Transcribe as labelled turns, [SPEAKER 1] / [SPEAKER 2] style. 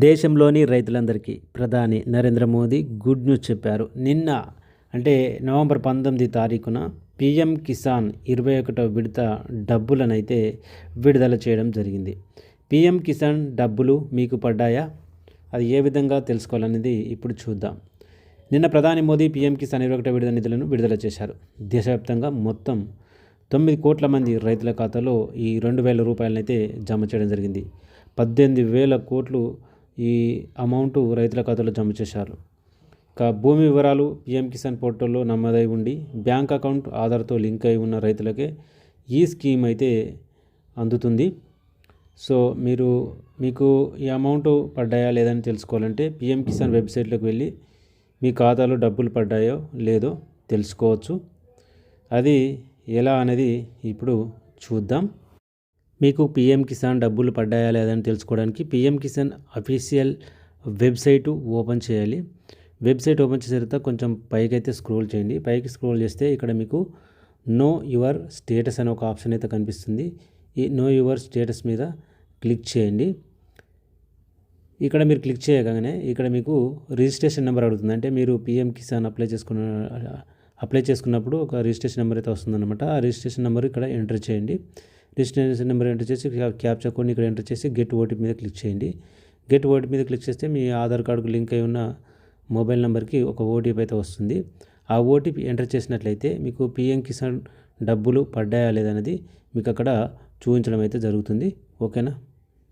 [SPEAKER 1] దేశంలోని రైతులందరికీ ప్రధాని నరేంద్ర మోదీ గుడ్ న్యూస్ చెప్పారు. నిన్న అంటే నవంబర్ పంతొమ్మిది తారీఖున పిఎం కిసాన్ ఇరవై ఒకటో విడత డబ్బులనైతే విడుదల చేయడం జరిగింది. పిఎం కిసాన్ డబ్బులు మీకు పడ్డాయా? అది ఏ విధంగా తెలుసుకోవాలనేది ఇప్పుడు చూద్దాం. నిన్న ప్రధాని మోదీ పీఎం కిసాన్ ఇరవై ఒకటో విడుదల నిధులను విడుదల చేశారు. దేశవ్యాప్తంగా మొత్తం తొమ్మిది కోట్ల మంది రైతుల ఖాతాలో ఈ రెండు వేల రూపాయలనైతే జమ చేయడం జరిగింది. పద్దెనిమిది వేల కోట్లు ఈ అమౌంట్ రైతుల ఖాతాలో జమ చేశారు. ఇక భూమి వివరాలు పిఎం కిసాన్ పోర్టల్లో నమోదై ఉండి బ్యాంక్ అకౌంట్ ఆధార్తో లింక్ అయి ఉన్న రైతులకే ఈ స్కీమ్ అయితే అందుతుంది. సో మీరు మీకు ఈ అమౌంట్ పడ్డాయా లేదని తెలుసుకోవాలంటే పిఎం కిసాన్ వెబ్సైట్లోకి వెళ్ళి మీ ఖాతాలో డబ్బులు పడ్డాయో లేదో తెలుసుకోవచ్చు. అది ఎలా అనేది ఇప్పుడు చూద్దాం. మీకు పిఎం కిసాన్ డబ్బులు పడ్డాయా లేదని తెలుసుకోవడానికి PM Kisan official website open చేయాలి. వెబ్సైట్ ఓపెన్ చేసిన తర్వాత కొంచెం పైకి అయితే స్క్రోల్ చేయండి. పైకి స్క్రోల్ చేస్తే ఇక్కడ మీకు నో యువర్ స్టేటస్ అనే ఒక ఆప్షన్ అయితే కనిపిస్తుంది. ఈ నో యువర్ స్టేటస్ మీద క్లిక్ చేయండి. ఇక్కడ మీరు క్లిక్ చేయగానే ఇక్కడ మీకు రిజిస్ట్రేషన్ నెంబర్ అడుగుతుంది. అంటే మీరు పిఎం కిసాన్ అప్లై చేసుకున్న అప్లై చేసుకున్నప్పుడు ఒక రిజిస్ట్రేషన్ నెంబర్ అయితే వస్తుందన్నమాట. ఆ రిజిస్ట్రేషన్ నెంబర్ ఇక్కడ ఎంటర్ చేయండి. డెస్టినేషన్ నెంబర్ ఎంటర్ చేసి క్యాప్చా కోడ్ని ఇక్కడ ఎంటర్ చేసి గెట్ ఓటీపీ మీద క్లిక్ చేయండి. గెట్ ఓటీపీ మీద క్లిక్ చేస్తే మీ ఆధార్ కార్డుకు లింక్ అయి ఉన్న మొబైల్ నెంబర్కి ఒక ఓటీపీ అయితే వస్తుంది. ఆ ఓటీపీ ఎంటర్ చేసినట్లయితే మీకు పిఎం కిసాన్ డబ్బులు పడ్డాయా లేదనేది మీకు అక్కడ చూపించడం అయితే జరుగుతుంది. ఓకేనా?